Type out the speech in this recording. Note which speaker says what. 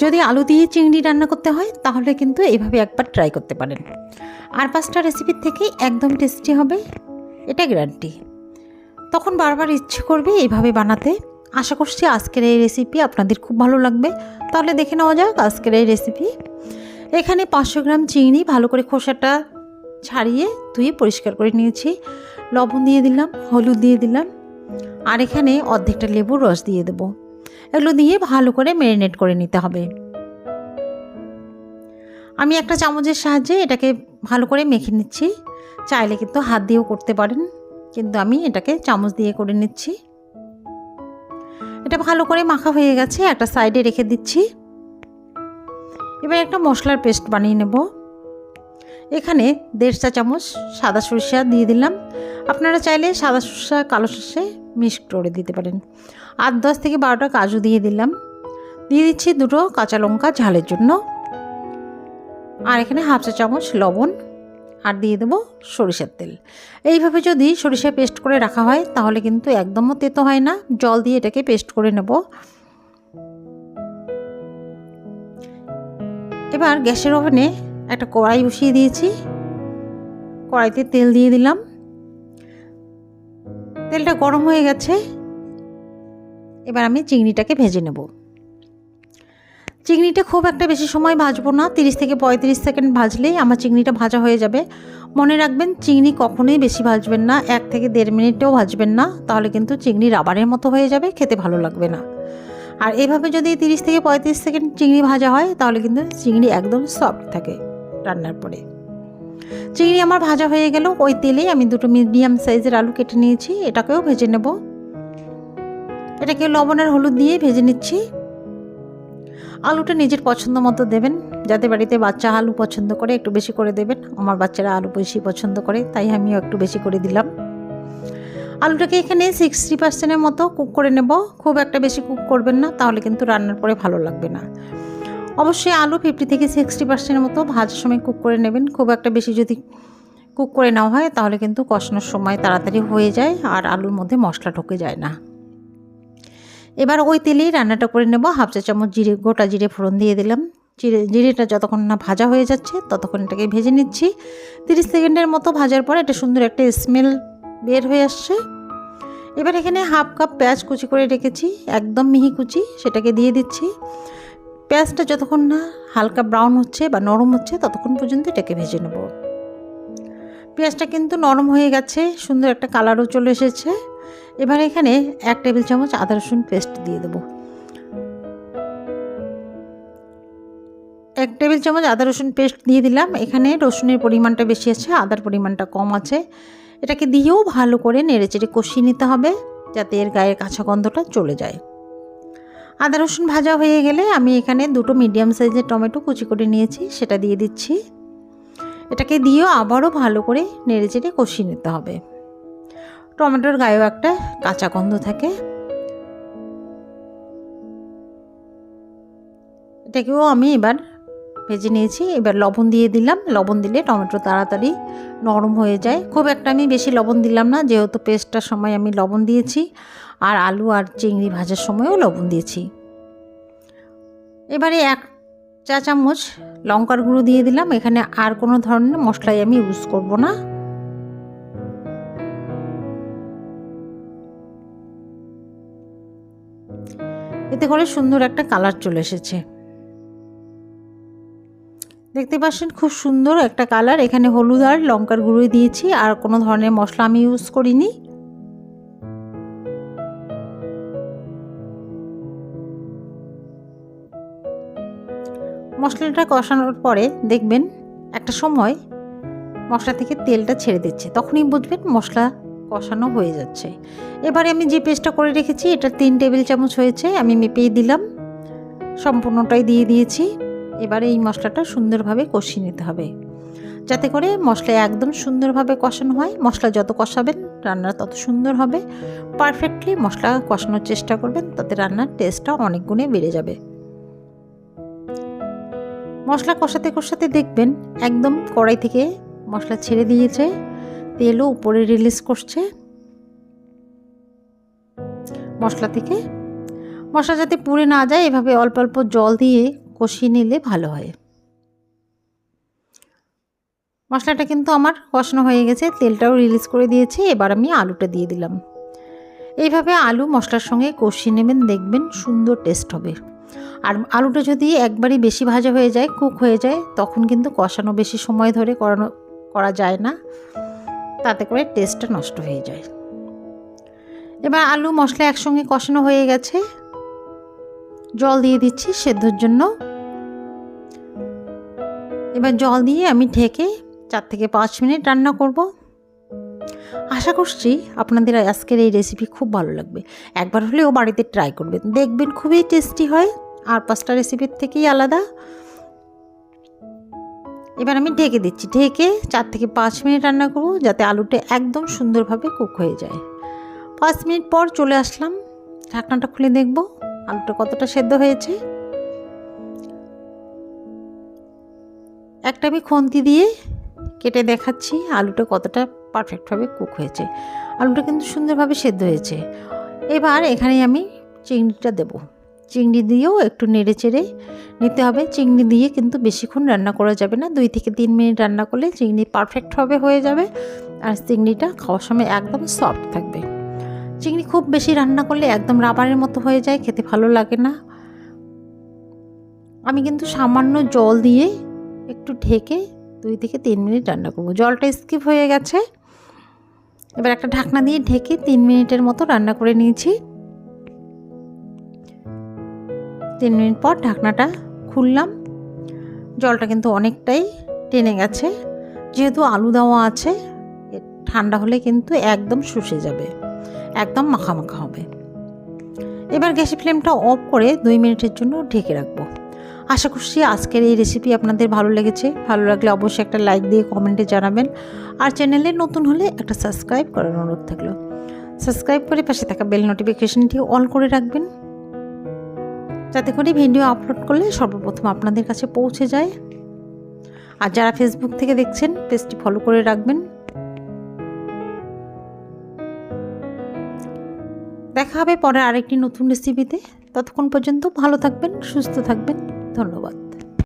Speaker 1: যদি আলু দিয়ে চিংড়ি রান্না করতে হয়, তাহলে কিন্তু এইভাবে একবার ট্রাই করতে পারেন। আর পাঁচটা রেসিপির থেকেই একদম টেস্টি হবে, এটা গ্যারান্টি তখন বারবার ইচ্ছে করবে এইভাবে বানাতে। আশা করছি আজকের এই রেসিপি আপনাদের খুব ভালো লাগবে। তাহলে দেখে নেওয়া যাক আজকের এই রেসিপি এখানে পাঁচশো গ্রাম চিংড়ি ভালো করে খোসাটা ছাড়িয়ে ধুয়ে পরিষ্কার করে নিয়েছি। লবণ দিয়ে দিলাম, হলুদ দিয়ে দিলাম। আর এখানে অর্ধেকটা লেবুর রস দিয়ে দেবো। এগুলো দিয়ে ভালো করে ম্যারিনেট করে নিতে হবে। আমি একটা চামচের সাহায্যে এটাকে ভালো করে মেখে নিচ্ছি। চাইলে কিন্তু হাত দিয়েও করতে পারেন, কিন্তু আমি এটাকে চামচ দিয়ে করে নিচ্ছি। এটা ভালো করে মাখা হয়ে গেছে, একটা সাইডে রেখে দিচ্ছি। এবার একটা মশলার পেস্ট বানিয়ে নেব। এখানে দেড় চা চামচ সাদা সরিষা দিয়ে দিলাম। আপনারা চাইলে সাদা সরষা কালো সর্ষে মিক্স করে দিতে পারেন। আট, দশ থেকে বারোটা কাজু দিয়ে দিলাম। দিয়ে দিচ্ছি দুটো কাঁচা লঙ্কা ঝালের জন্য। আর এখানে হাফ চা চামচ লবণ। আর দিয়ে দেবো সরিষার তেল। এইভাবে যদি সরিষা পেস্ট করে রাখা হয়, তাহলে কিন্তু একদমও তেতো হয় না। জল দিয়ে এটাকে পেস্ট করে নেব। এবার গ্যাসের ওভেনে একটা কড়াই বসিয়ে দিয়েছি। কড়াইতে তেল দিয়ে দিলাম। তেলটা গরম হয়ে গেছে। এবার আমি চিংড়িটাকে ভেজে নেব। চিংড়িটা খুব একটা বেশি সময় ভাজবো না, তিরিশ থেকে পঁয়ত্রিশ সেকেন্ড ভাজলেই আমার চিংড়িটা ভাজা হয়ে যাবে। মনে রাখবেন, চিংড়ি কখনোই বেশি ভাজবেন না, এক থেকে দেড় মিনিটেও ভাজবেন না, তাহলে কিন্তু চিংড়ি রাবারের মতো হয়ে যাবে, খেতে ভালো লাগবে না। আর এভাবে যদি তিরিশ থেকে পঁয়ত্রিশ সেকেন্ড চিংড়ি ভাজা হয়, তাহলে কিন্তু চিংড়ি একদম সফট থাকে রান্নার পরে। চিংড়ি আমার ভাজা হয়ে গেল, ওই তেলেই আমি দুটো মিডিয়াম সাইজের আলু কেটে নিয়েছি, এটাকেও ভেজে নেব। এটাকে লবণ আর হলুদ দিয়ে ভেজে নিচ্ছি। আলুটা নিজের পছন্দ মতো দেবেন, যাতে বাড়িতে বাচ্চা আলু পছন্দ করে একটু বেশি করে দেবেন। আমার বাচ্চারা আলু বেশি পছন্দ করে, তাই আমিও একটু বেশি করে দিলাম। আলুটাকে এখানে সিক্সটি পার্সেন্টের মতো কুক করে নেব। খুব একটা বেশি কুক করবেন না, তাহলে কিন্তু রান্নার পরে ভালো লাগবে না। অবশ্যই আলু ফিফটি থেকে সিক্সটি পার্সেন্টের মতো ভাজার সময় কুক করে নেবেন। খুব একটা বেশি যদি কুক করে নেওয়া হয়, তাহলে কিন্তু কষানোর সময় তাড়াতাড়ি হয়ে যায় আর আলুর মধ্যে মশলা ঢুকে যায় না। এবার ওই তেলেই রান্নাটা করে নেব। হাফ চা চামচ জিরে, গোটা জিরে ফোড়ন দিয়ে দিলাম। জিরে, জিরেটা যতক্ষণ না ভাজা হয়ে যাচ্ছে, ততক্ষণ এটাকে ভেজে নিচ্ছি। তিরিশ সেকেন্ডের মতো ভাজার পর এটা সুন্দর একটা স্মেল বের হয়ে আসছে। এবার এখানে হাফ কাপ পেঁয়াজ কুচি করে রেখেছি। একদম মিহি কুচি, সেটাকে দিয়ে দিচ্ছি। পেঁয়াজটা যতক্ষণ না হালকা ব্রাউন হচ্ছে বা নরম হচ্ছে, ততক্ষণ পর্যন্ত এটাকে ভেজে নেব। পেঁয়াজটা কিন্তু নরম হয়ে গেছে, সুন্দর একটা কালারও চলে এসেছে। এবার এখানে এক টেবিল চামচ আদা রসুন পেস্ট দিয়ে দেবো। এক টেবিল চামচ আদা রসুন পেস্ট দিয়ে দিলাম। এখানে রসুনের পরিমাণটা বেশি আছে, আদার পরিমাণটা কম আছে। এটাকে দিয়েও ভালো করে নেড়েচেড়ে কষিয়ে নিতে হবে, যাতে এর গায়ের কাঁচা গন্ধটা চলে যায়। আদা রসুন ভাজা হয়ে গেলে আমি এখানে দুটো মিডিয়াম সাইজের টমেটো কুচি করে নিয়েছি, সেটা দিয়ে দিচ্ছি। এটাকে দিয়েও আবারও ভালো করে নেড়ে চেড়ে কষিয়ে নিতে হবে। টমেটোর গায়েও একটা কাঁচা গন্ধ থাকে। এটাকেও আমি এবার ভেজে নিয়েছি। এবার লবণ দিয়ে দিলাম। লবণ দিলে টমেটো তাড়াতাড়ি নরম হয়ে যায়। খুব একটা আমি বেশি লবণ দিলাম না। যেহেতু পেস্টটার সময় আমি লবণ দিয়েছি আর আলু আর চিংড়ি ভাজার সময়ও লবণ দিয়েছি। এবারে এক চা চামচ লঙ্কার গুঁড়ো দিয়ে দিলাম। এখানে আর কোনো ধরনের মশলাই আমি ইউজ করব না। এতে করে সুন্দর একটা কালার চলে এসেছে। দেখতে পাচ্ছেন খুব সুন্দর একটা কালার। এখানে হলুদ আর লঙ্কার গুঁড়ো দিয়েছি, আর কোনো ধরনের মশলা আমি ইউজ করিনি। মশলাটা কষানোর পরে দেখবেন একটা সময় মশলা থেকে তেলটা ছেড়ে দিচ্ছে, তখনই বুঝবেন মশলা কষানো হয়ে যাচ্ছে। এবারে আমি যে পেস্টটা করে রেখেছি এটা তিন টেবিল চামচ হয়েছে, আমি মেপেই দিলাম। সম্পূর্ণটাই দিয়ে দিয়েছি। এবারে এই মশলাটা সুন্দরভাবে কষিয়ে নিতে হবে। যাতে করে মশলা একদম সুন্দরভাবে কষানো হয়। মশলা যত কষাবেন, রান্না তত সুন্দর হবে। পারফেক্টলি মশলা কষানোর চেষ্টা করবেন, তাতে রান্নার টেস্টটা অনেক গুণে বেড়ে যাবে। মশলা কষাতে কষাতে দেখবেন, একদম কড়াই থেকে মশলা ছেড়ে দিয়েছে। তেলও উপরে রিলিজ করছে। মশলা থেকে মশলা যাতে পুড়ে না যায়, এভাবে অল্প অল্প জল দিয়ে কষিয়ে নিলে ভালো হয়। মশলাটা কিন্তু আমার কষানো হয়ে গেছে, তেলটাও রিলিজ করে দিয়েছি, এবার আমি আলুটা দিয়ে দিলাম। এইভাবে আলু মশলার সঙ্গে কষিয়ে নেবেন, দেখবেন সুন্দর টেস্ট হবে। আর আলুটা যদি একবারই বেশি ভাজা হয়ে যায় কুক হয়ে যায়, তখন কিন্তু কষানো বেশি সময় ধরে করানো, করা যায় না। তাতে করে টেস্টটা নষ্ট হয়ে যায়। এবার আলু মশলা একসঙ্গে কষানো হয়ে গেছে। জল দিয়ে দিচ্ছি সেদ্ধর জন্য। এবার জল দিয়ে আমি ঢেকে চার থেকে পাঁচ মিনিট রান্না করব। আশা করছি আপনাদের আজকের এই রেসিপি খুব ভালো লাগবে। একবার হলেও বাড়িতে ট্রাই করবেন। দেখবেন খুবই টেস্টি হয়। আর পাঁচটা রেসিপির থেকেই আলাদা। এবার আমি ঢেকে দিচ্ছি। ঢেকে চার থেকে পাঁচ মিনিট রান্না করব যাতে আলুটা একদম সুন্দরভাবে কুক হয়ে যায়। পাঁচ মিনিট পর চলে আসলাম। ঢাকনাটা খুলে দেখব। আলুটা কতটা সেদ্ধ হয়েছে? একটা আমি খন্তি দিয়ে কেটে দেখাচ্ছি আলুটা কতটা পারফেক্টভাবে কুক হয়েছে। আলুটা কিন্তু সুন্দরভাবে সেদ্ধ হয়েছে। এবার এখানে আমি চিংড়িটা দেব। চিংড়ি দিয়েও একটু নেড়ে চেড়ে নিতে হবে। চিংড়ি দিয়ে কিন্তু বেশিক্ষণ রান্না করা যাবে না। দুই থেকে তিন মিনিট রান্না করলে চিংড়ি পারফেক্টভাবে হয়ে যাবে। আর চিংড়িটা খাওয়ার সময় একদম সফট থাকবে। চিংড়ি খুব বেশি রান্না করলে একদম রাবারের মতো হয়ে যায়, খেতে ভালো লাগে না। আমি কিন্তু সামান্য জল দিয়ে একটু ঢেকে দুই থেকে তিন মিনিট রান্না করব। জলটা স্কিপ হয়ে গেছে। এবার একটা ঢাকনা দিয়ে ঢেকে তিন মিনিটের মতো রান্না করে নিয়েছি। তিন মিনিট পর ঢাকনাটা খুললাম। জলটা কিন্তু অনেকটাই টেনে গেছে। যেহেতু আলু দেওয়া আছে ঠান্ডা হলে কিন্তু একদম শুষে যাবে। একদম মাখা মাখা হবে। এবার গ্যাসের ফ্লেমটা অফ করে দুই মিনিটের জন্য ঢেকে রাখব। আশা করছি আজকের এই রেসিপি আপনাদের ভালো লেগেছে। ভালো লাগলে অবশ্যই একটা লাইক দিয়ে কমেন্টে জানাবেন। আর চ্যানেলে নতুন হলে একটা সাবস্ক্রাইব করার অনুরোধ থাকল। সাবস্ক্রাইব করে পাশে থাকা বেল নোটিফিকেশনটি অল করে রাখবেন। যাতে করে ভিডিও আপলোড করলে সর্বপ্রথম আপনাদের কাছে পৌঁছে যায়। আর যারা ফেসবুক থেকে দেখছেন পেজটি ফলো করে রাখবেন। দেখা হবে পরে আরেকটি নতুন রেসিপিতে ততক্ষণ পর্যন্ত ভালো থাকবেন সুস্থ থাকবেন। ধন্যবাদ।